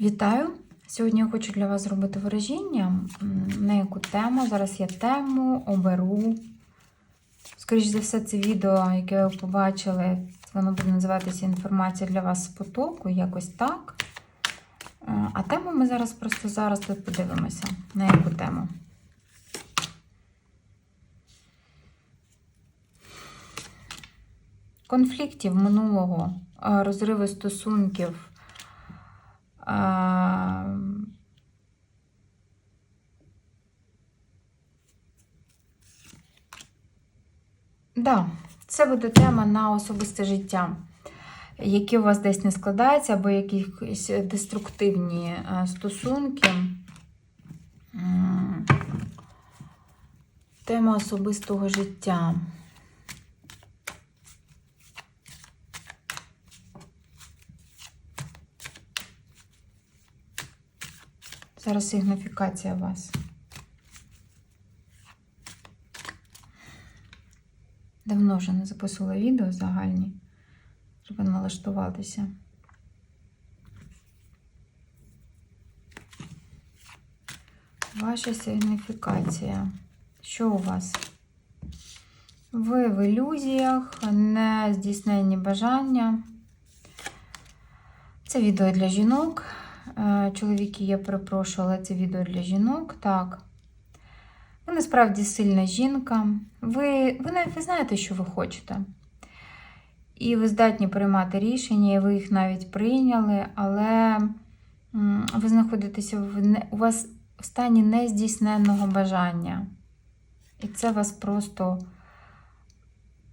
Вітаю! Сьогодні я хочу для вас зробити ворожіння. М, На яку тему? Зараз я тему оберу. Скоріше за все, це відео, яке ви побачили, воно буде називатися інформація для вас з потоку, якось так. Е, А тему ми зараз просто зараз тут подивимося. На яку тему? Конфліктів минулого, е, розриви стосунків. А, Да, це буде тема на особисте життя, які у вас десь не складаються, або якісь деструктивні е, стосунки. Тема особистого життя. Зараз сигніфікація вас. Давно вже не записувала відео загальні. Треба налаштуватися. Ваша сигніфікація. Що у вас? Ви в ілюзіях, не здійсненні бажання. Це відео для жінок. Е, Чоловіки, я перепрошую, але це відео для жінок. Так. Ви насправді сильна жінка. Ви, ви навіть знаєте, що ви хочете. І ви здатні приймати рішення, і ви їх навіть прийняли, але ви знаходитеся в у вас в стані нездійсненного бажання. І це вас просто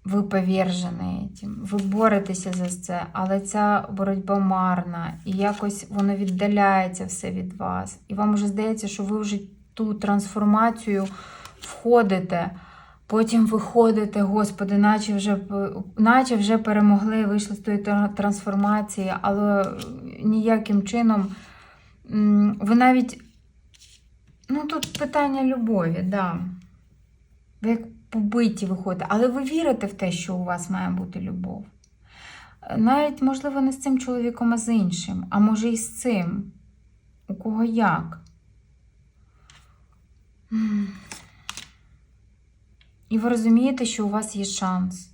ви повержені цим. Ви боретеся за це, але ця боротьба марна, і якось воно віддаляється все від вас. І вам вже здається, що ви вже ту трансформацію входите, потім виходите, Господи, наче вже, наче вже перемогли, вийшли з тої трансформації, але ніяким чином ви навіть. Ну, тут питання любові, да. Ви як побиті виходите, але ви вірите в те, що у вас має бути любов. Навіть, можливо, не з цим чоловіком, а з іншим, а може і з цим. У кого як. І ви розумієте, що у вас є шанс.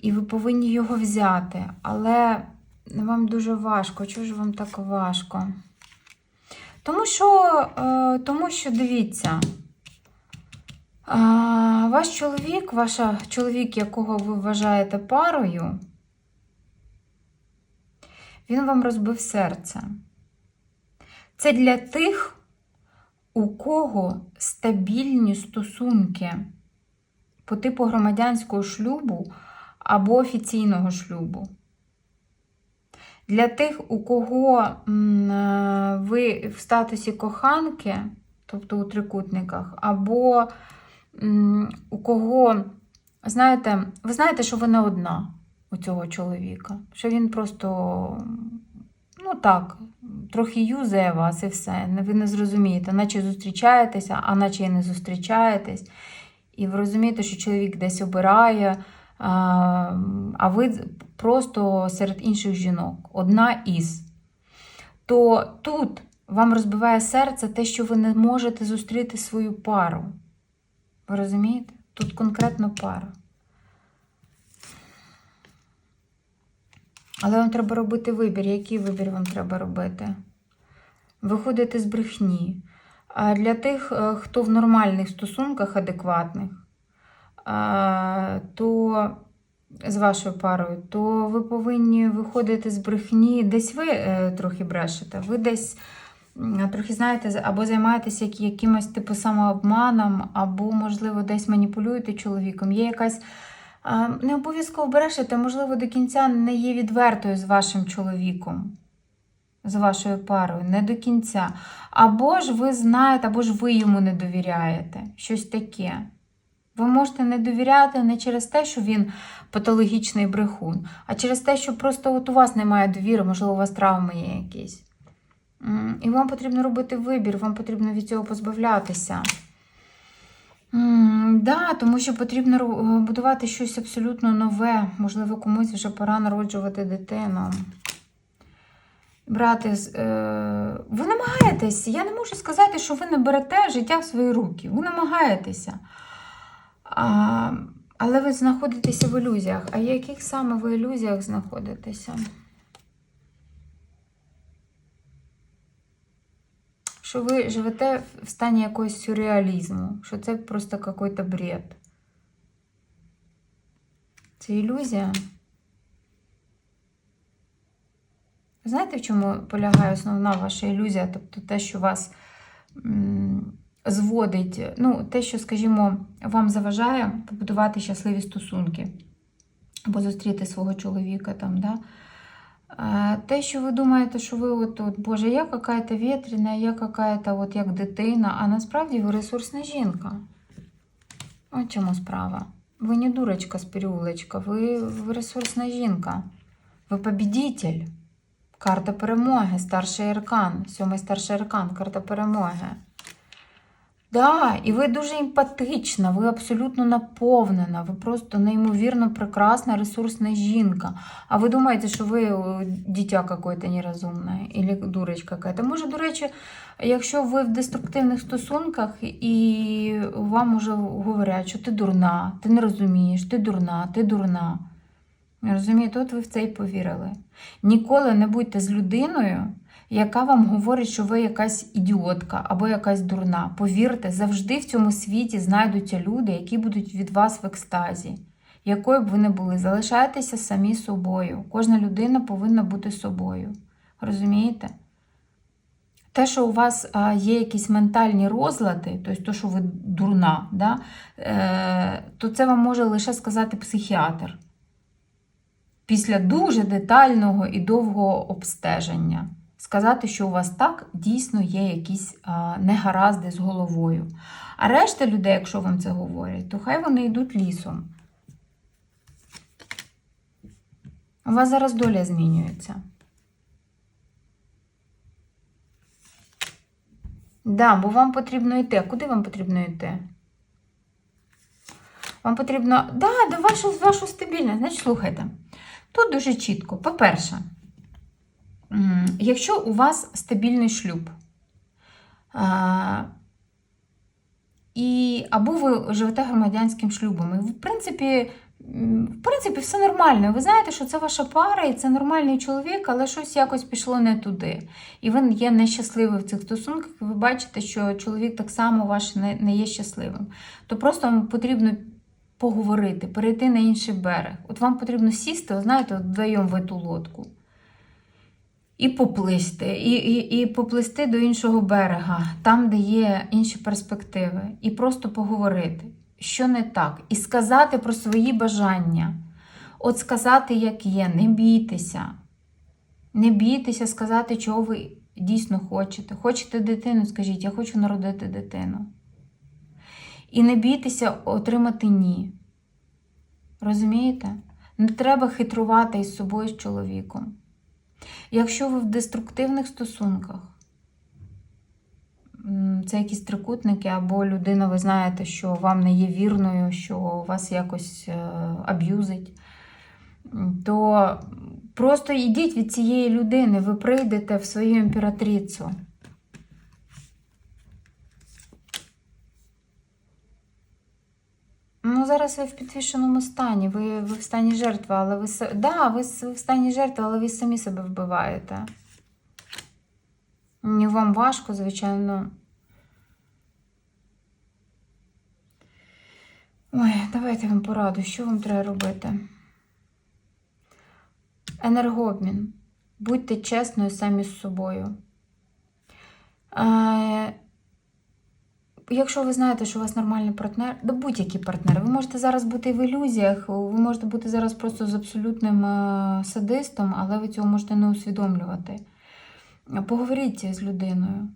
І ви повинні його взяти. Але вам дуже важко. Чого ж вам так важко? Тому що, е, тому що дивіться. Ваш чоловік, ваша чоловік, якого ви вважаєте парою, він вам розбив серце. Це для тих, у кого стабільні стосунки по типу громадянського шлюбу або офіційного шлюбу. Для тих, у кого е, ви в статусі коханки, тобто у трикутниках, або у кого, знаєте, ви знаєте, що ви не одна у цього чоловіка, що він просто, ну так, трохи юзає вас і все. Ви не зрозумієте, наче зустрічаєтеся, а наче і не зустрічаєтесь. І ви розумієте, що чоловік десь обирає, а, ви просто серед інших жінок, одна із. То тут вам розбиває серце те, що ви не можете зустріти свою пару. Ви розумієте? Тут конкретно пара. Але вам треба робити вибір. Який вибір вам треба робити? Виходити з брехні. А для тих, е, хто в нормальних стосунках адекватних, то з вашою парою, то ви повинні виходити з брехні. Десь ви е, трохи брешете, ви десь трохи знаєте, або займаєтеся якимось типу самообманом, або, можливо, десь маніпулюєте чоловіком. Є якась. Не обов'язково брешете, можливо, до кінця не є відвертою з вашим чоловіком, з вашою парою, не до кінця. Або ж ви знаєте, або ж ви йому не довіряєте. Щось таке. Ви можете не довіряти не через те, що він патологічний брехун, а через те, що просто от у вас немає довіри, можливо, у вас травми є якісь. І вам потрібно робити вибір, вам потрібно від цього позбавлятися. М, Да, тому що потрібно е, будувати щось абсолютно нове. Можливо, комусь вже пора народжувати дитину. брати. Е, ви намагаєтесь. Я не можу сказати, що ви не берете життя в свої руки. Ви намагаєтеся. Але ви знаходитеся в ілюзіях. А в яких саме ви ілюзіях знаходитеся? Що ви живете в стані якогось сюрреалізму, що це просто якийсь бред. Це ілюзія. Знаєте, в чому полягає основна ваша ілюзія? Тобто те, що вас зводить, ну, те, що, скажімо, вам заважає побудувати щасливі стосунки або зустріти свого чоловіка там, да? Те, що ви думаєте, що ви от, от Боже, я какая-то ветреная, я какая-то от як дитина, а насправді ви ресурсна жінка. От чому справа. Ви не дурочка з переулочка, ви, ресурсна жінка. Ви побідитель. Карта перемоги, старший аркан, сьомий старший аркан, карта перемоги. Да, і ви дуже емпатична, ви абсолютно наповнена, ви просто неймовірно прекрасна, ресурсна жінка. А ви думаєте, що ви дитя какое-то нерозумне, або дурочка какая-то. Може, до речі, якщо ви в деструктивних стосунках і вам уже говорять, що ти дурна, ти не розумієш, ти дурна, ти дурна. Розумієте, от ви в це і повірили. Ніколи не будьте з людиною, яка вам говорить, що ви якась ідіотка або якась дурна. Повірте, завжди в цьому світі знайдуться люди, які будуть від вас в екстазі. Якою б ви не були, залишайтеся самі собою. Кожна людина повинна бути собою. Розумієте? Те, що у вас є якісь ментальні розлади, тобто то, що ви дурна, да, е, то це вам може лише сказати психіатр після дуже детального і довгого обстеження. Сказати, що у вас так дійсно є якісь негаразди з головою. А решта людей, якщо вам це говорять, то хай вони йдуть лісом. У вас зараз доля змінюється. Да, бо вам потрібно йти. А куди вам потрібно йти? Вам потрібно. Да, до вашу, вашу стабільність. Значить, слухайте. Тут дуже чітко. По-перше, якщо у вас стабільний шлюб, і, або ви живете громадянським шлюбом, і в принципі, в принципі, все нормально. Ви знаєте, що це ваша пара, і це нормальний чоловік, але щось якось пішло не туди. І ви є нещасливий в цих стосунках, і ви бачите, що чоловік так само ваш не, є щасливим. То просто вам потрібно поговорити, перейти на інший берег. От вам потрібно сісти, знаєте, вдвоєм в ту лодку. І поплисти, і, і, і поплисти до іншого берега, там, де є інші перспективи, і просто поговорити, що не так, і сказати про свої бажання. От сказати, як є, не бійтеся. Не бійтеся сказати, чого ви дійсно хочете. Хочете дитину, скажіть, я хочу народити дитину. І не бійтеся отримати ні. Розумієте? Не треба хитрувати із собою з чоловіком. Якщо ви в деструктивних стосунках, це якісь трикутники, або людина, ви знаєте, що вам не є вірною, що вас якось е, аб'юзить, то просто йдіть від цієї людини, ви прийдете в свою імператрицю. Ну, зараз ви в підвішеному стані, ви, ви в стані жертви, але ви да, ви, ви в стані жертви, але ви самі себе вбиваєте. Ні, вам важко, звичайно. Ой, давайте вам пораду, що вам треба робити. Енергообмін. Будьте чесною самі з собою. Якщо ви знаєте, що у вас нормальний партнер, да будь-який партнер, ви можете зараз бути в ілюзіях, ви можете бути зараз просто з абсолютним е, садистом, але ви цього можете не усвідомлювати. Поговоріть з людиною.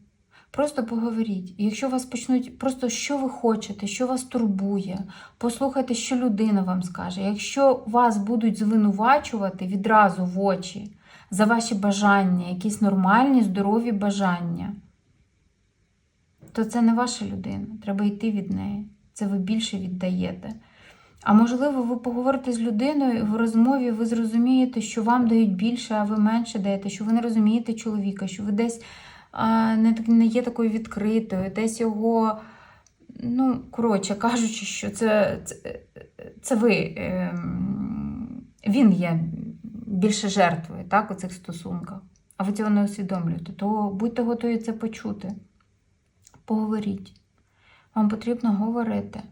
Просто поговоріть. І Якщо вас почнуть, просто що ви хочете, що вас турбує, послухайте, що людина вам скаже. Якщо вас будуть звинувачувати відразу в очі за ваші бажання, якісь нормальні, здорові бажання, то це не ваша людина. Треба йти від неї. Це ви більше віддаєте. А можливо, ви поговорите з людиною, і в розмові ви зрозумієте, що вам дають більше, а ви менше даєте, що ви не розумієте чоловіка, що ви десь а, не, не є такою відкритою, десь його, ну, коротше кажучи, що це, це, це ви, ем, він є більше жертвою так, у цих стосунках, а ви цього не усвідомлюєте, то будьте готові це почути. Поговоріть. Вам потрібно говорити.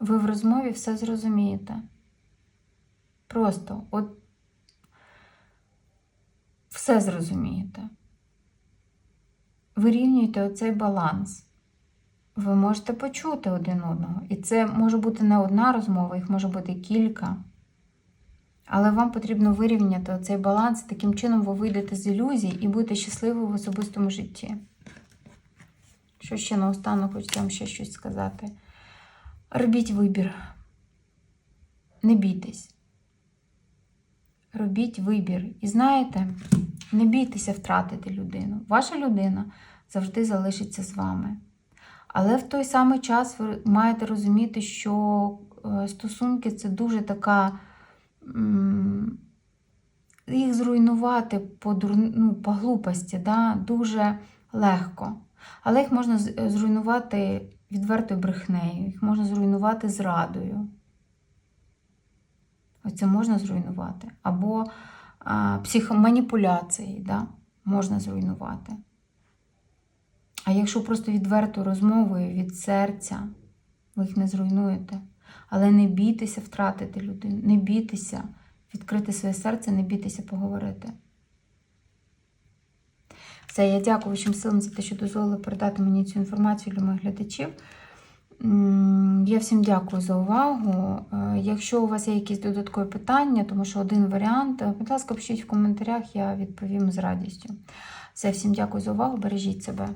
Ви в розмові все зрозумієте. Просто от все зрозумієте. Вирівнюйте оцей баланс. Ви можете почути один одного. І це може бути не одна розмова, їх може бути кілька. Але вам потрібно вирівняти оцей баланс, таким чином ви вийдете з ілюзій і будете щасливі в особистому житті. Що ще наостанок хочеться вам ще щось сказати. Робіть вибір. Не бійтесь. Робіть вибір. І знаєте, не бійтеся втратити людину. Ваша людина завжди залишиться з вами. Але в той самий час ви маєте розуміти, що е, стосунки це дуже така. Їх зруйнувати по, дур- ну, по глупості да, дуже легко. Але їх можна зруйнувати відвертою брехнею, їх можна зруйнувати зрадою. Оце можна зруйнувати. Або а, психоманіпуляції да, можна зруйнувати. А якщо просто відвертою розмовою від серця, ви їх не зруйнуєте. Але не бійтеся втратити людину, не бійтеся відкрити своє серце, не бійтеся поговорити. Все, я дякую всім силам за те, що дозволили передати мені цю інформацію для моїх глядачів. Я всім дякую за увагу. Е, Якщо у вас є якісь додаткові питання, тому що один варіант, е, будь ласка, пишіть в коментарях, я відповім з радістю. Все, всім дякую за увагу, бережіть себе.